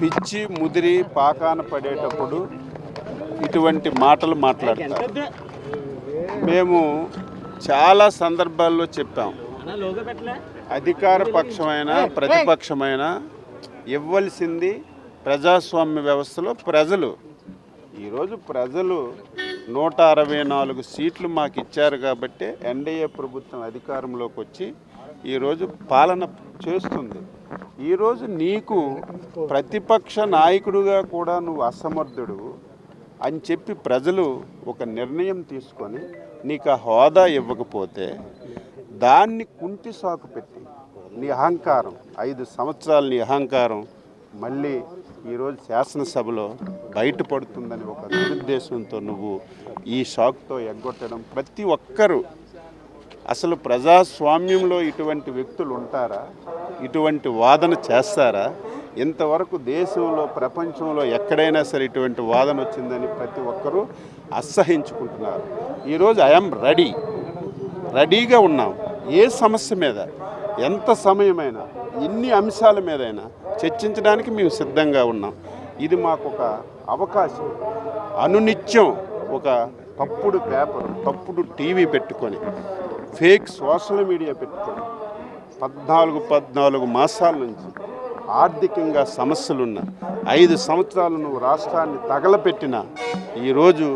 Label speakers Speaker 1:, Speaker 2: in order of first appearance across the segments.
Speaker 1: పిచ్చి ముదిరి పాకాన పడేటప్పుడు ఇటువంటి మాటలు మాట్లాడతారు. మేము చాలా సందర్భాల్లో చెప్పాం. అధికార పక్షమైన ప్రతిపక్షమైన ఇవ్వాల్సింది ప్రజాస్వామ్య వ్యవస్థలో ప్రజలు. ఈరోజు ప్రజలు నూట అరవై నాలుగు సీట్లు మాకు ఇచ్చారు కాబట్టి ఎన్డీఏ ప్రభుత్వం అధికారంలోకి వచ్చి ఈరోజు పాలన చేస్తుంది. ఈరోజు నీకు ప్రతిపక్ష నాయకుడుగా కూడా నువ్వు అసమర్థుడు అని చెప్పి ప్రజలు ఒక నిర్ణయం తీసుకొని నీకు ఆ హోదా ఇవ్వకపోతే దాన్ని కుంటి సాకు పెట్టి నీ అహంకారం ఐదు సంవత్సరాల నీ అహంకారం మళ్ళీ ఈరోజు శాసనసభలో బయటపడుతుందని ఒక దురుద్దేశంతో నువ్వు ఈ షాక్తో ఎగ్గొట్టడం ప్రతి ఒక్కరూ అసలు ప్రజాస్వామ్యంలో ఇటువంటి వ్యక్తులు ఉంటారా? ఇటువంటి వాదన చేస్తారా? ఇంతవరకు దేశంలో ప్రపంచంలో ఎక్కడైనా సరే ఇటువంటి వాదన వచ్చిందని ప్రతి ఒక్కరూ అసహించుకుంటున్నారు. ఈరోజు ఐఎమ్ రెడీ రెడీగా ఉన్నాం. ఏ సమస్య మీద? ఎంత సమయమైనా? ఎన్ని అంశాల మీదైనా? చర్చించడానికి మేము సిద్ధంగా ఉన్నాం. ఇది మాకు ఒక అవకాశం. అనునిత్యం ఒక తప్పుడు పేపర్ తప్పుడు టీవీ పెట్టుకొని ఫేక్ సోషల్ మీడియా పెట్టుకోవడం. పద్నాలుగు పద్నాలుగు మాసాల నుంచి ఆర్థికంగా సమస్యలున్న ఐదు సంవత్సరాలు నువ్వు రాష్ట్రాన్ని తగలపెట్టిన ఈరోజు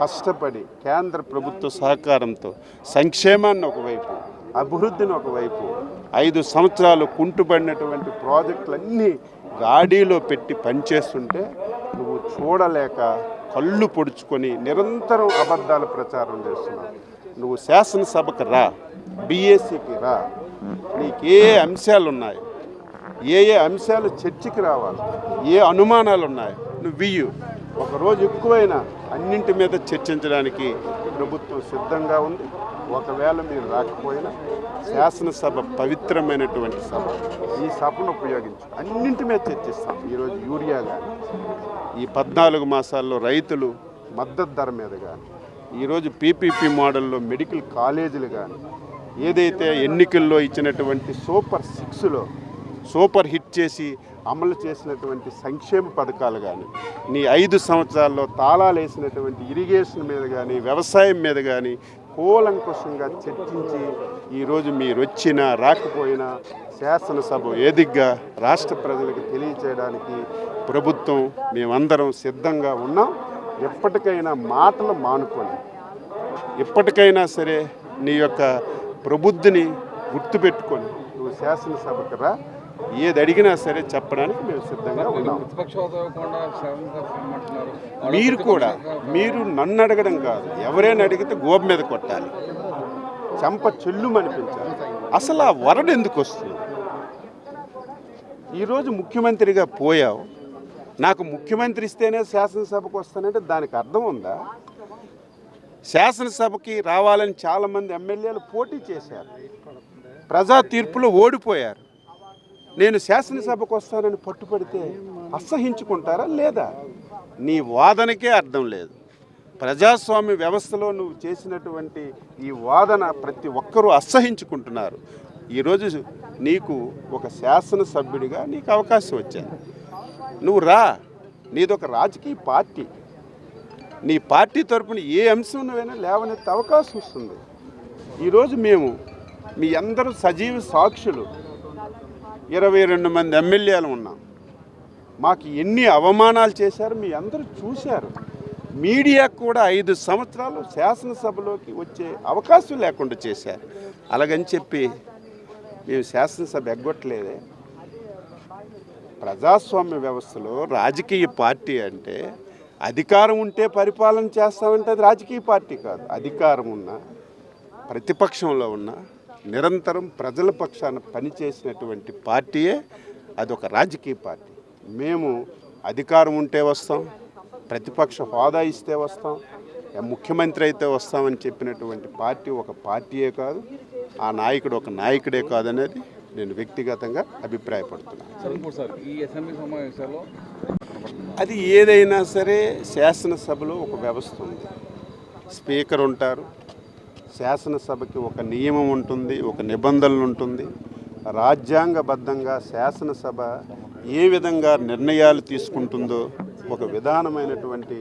Speaker 1: కష్టపడి కేంద్ర ప్రభుత్వ సహకారంతో సంక్షేమాన్ని ఒకవైపు అభివృద్ధిని ఒకవైపు ఐదు సంవత్సరాలు కుంటుపడినటువంటి ప్రాజెక్టులన్నీ గాడీలో పెట్టి పనిచేస్తుంటే నువ్వు చూడలేక కళ్ళు పొడుచుకొని నిరంతరం అబద్ధాల ప్రచారం చేస్తున్నావు. నువ్వు శాసనసభకు రా బీఏసీకి రా. నీకు ఏ అంశాలు ఉన్నాయి ఏ ఏ అంశాలు చర్చకి రావాలి ఏ అనుమానాలు ఉన్నాయి నువ్వు వియ్యు ఒకరోజు ఎక్కువైనా అన్నింటి మీద చర్చించడానికి ప్రభుత్వం సిద్ధంగా ఉంది. ఒకవేళ మీరు రాకపోయినా శాసనసభ పవిత్రమైనటువంటి సభ. ఈ సభను ఉపయోగించు అన్నింటి మీద చర్చిస్తాం. ఈరోజు యూరియా కానీ ఈ పద్నాలుగు మాసాల్లో రైతులు మద్దతు ధర మీద కానీ ఈరోజు పీపీపీ మోడల్లో మెడికల్ కాలేజీలు కానీ ఏదైతే ఎన్నికల్లో ఇచ్చినటువంటి సూపర్ సిక్స్లో సూపర్ హిట్ చేసి అమలు చేసినటువంటి సంక్షేమ పథకాలు కానీ నీ ఐదు సంవత్సరాల్లో తాళాలు వేసినటువంటి ఇరిగేషన్ మీద కానీ వ్యవసాయం మీద కానీ కూలంకుషంగా చర్చించి ఈరోజు మీరు వచ్చినా రాకపోయినా శాసనసభ ఏదిగ్గా రాష్ట్ర ప్రజలకు తెలియచేయడానికి ప్రభుత్వం మేమందరం సిద్ధంగా ఉన్నాం. ఎప్పటికైనా మాటలు మానుకోండి. ఎప్పటికైనా సరే నీ యొక్క ప్రబుద్ధిని గుర్తుపెట్టుకొని నువ్వు శాసనసభకు రా. ఏది అడిగినా సరే చెప్పడానికి మేము సిద్ధంగా ఉన్నాం. మీరు కూడా మీరు నన్ను అడగడం కాదు ఎవరైనా అడిగితే గోబ మీద కొట్టాలి. చెంప చెల్లుమనిపించాలి. అసలు ఆ వరడు ఎందుకు వస్తుంది? ఈరోజు ముఖ్యమంత్రిగా పోయావు. నాకు ముఖ్యమంత్రి ఇస్తేనే శాసనసభకు వస్తానంటే దానికి అర్థం ఉందా? శాసనసభకి రావాలని చాలామంది ఎమ్మెల్యేలు పోటీ చేశారు. ప్రజా తీర్పులో ఓడిపోయారు. నేను శాసనసభకు వస్తానని పట్టుపడితే అసహించుకుంటారా లేదా? నీ వాదనకే అర్థం లేదు. ప్రజాస్వామ్య వ్యవస్థలో నువ్వు చేసినటువంటి ఈ వాదన ప్రతి ఒక్కరూ అసహించుకుంటున్నారు. ఈరోజు నీకు ఒక శాసనసభ్యుడిగా నీకు అవకాశం వచ్చింది నువ్వు రా. నీదొక రాజకీయ పార్టీ. నీ పార్టీ తరపున ఏ అంశం నువ్వైనా లేవనెత్తే అవకాశం వస్తుంది. ఈరోజు మేము మీ అందరూ సజీవ సాక్షులు. ఇరవై రెండు మంది ఎమ్మెల్యేలు ఉన్నాం. మాకు ఎన్ని అవమానాలు చేశారు మీ అందరూ చూశారు. మీడియా కూడా ఐదు సంవత్సరాలు శాసనసభలోకి వచ్చే అవకాశం లేకుండా చేశారు. అలాగని చెప్పి మేము శాసనసభ ఎగ్గొట్టలేదే. ప్రజాస్వామ్య వ్యవస్థలో రాజకీయ పార్టీ అంటే అధికారం ఉంటే పరిపాలన చేస్తామంటే అది రాజకీయ పార్టీ కాదు. అధికారం ఉన్న ప్రతిపక్షంలో ఉన్న నిరంతరం ప్రజల పక్షాన పనిచేసినటువంటి పార్టీయే అది ఒక రాజకీయ పార్టీ. మేము అధికారం ఉంటే వస్తాం ప్రతిపక్ష హోదా ఇస్తే వస్తాం ముఖ్యమంత్రి అయితే వస్తామని చెప్పినటువంటి పార్టీ ఒక పార్టీయే కాదు ఆ నాయకుడు ఒక నాయకుడే కాదనేది నేను వ్యక్తిగతంగా అభిప్రాయపడుతున్నాను. అది ఏదైనా సరే శాసనసభలో ఒక వ్యవస్థ ఉంది. స్పీకర్ ఉంటారు శాసనసభకి ఒక నియమం ఉంటుంది ఒక నిబంధనలు ఉంటుంది. రాజ్యాంగబద్ధంగా శాసనసభ ఏ విధంగా నిర్ణయాలు తీసుకుంటుందో ఒక విధానమైనటువంటి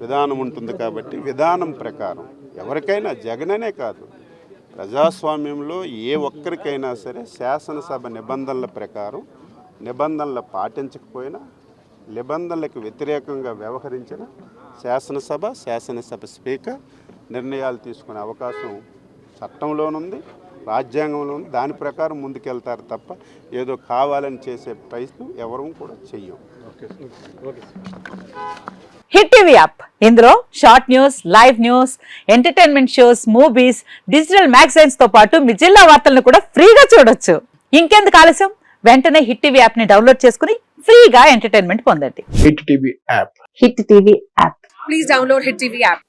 Speaker 1: విధానం ఉంటుంది కాబట్టి విధానం ప్రకారం. ఎవరికైనా జగననే కాదు. ప్రజాస్వామ్యంలో ఏ ఒక్కరికైనా సరే శాసనసభ నిబంధనల ప్రకారం నిబంధనలు పాటించకపోయినా నిబంధనలకు వ్యతిరేకంగా వ్యవహరించిన శాసనసభ శాసనసభ స్పీకర్ నిర్ణయాలు తీసుకునే అవకాశం చట్టంలోనుంది రాజ్యాంగంలో ఉంది దాని ప్రకారం ముందుకెళ్తారు తప్ప ఏదో కావాలని చేసే ప్రయత్నం ఎవరూ కూడా చెయ్యం
Speaker 2: హిట్ టీవీ యాప్. ఇందులో short news live news entertainment shows movies digital మ్యాగజైన్స్తో పాటు మీ జిల్లా వార్తలను కూడా ఫ్రీగా చూడొచ్చు. ఇంకెందుకు ఆలస్యం? వెంటనే హిట్ టీవీ యాప్ని డౌన్లోడ్ చేసుకుని ఫ్రీగా ఎంటర్టైన్మెంట్ పొందండి.
Speaker 3: Hit TV app.
Speaker 2: Hit TV app.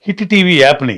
Speaker 4: Hit TV యాప్ని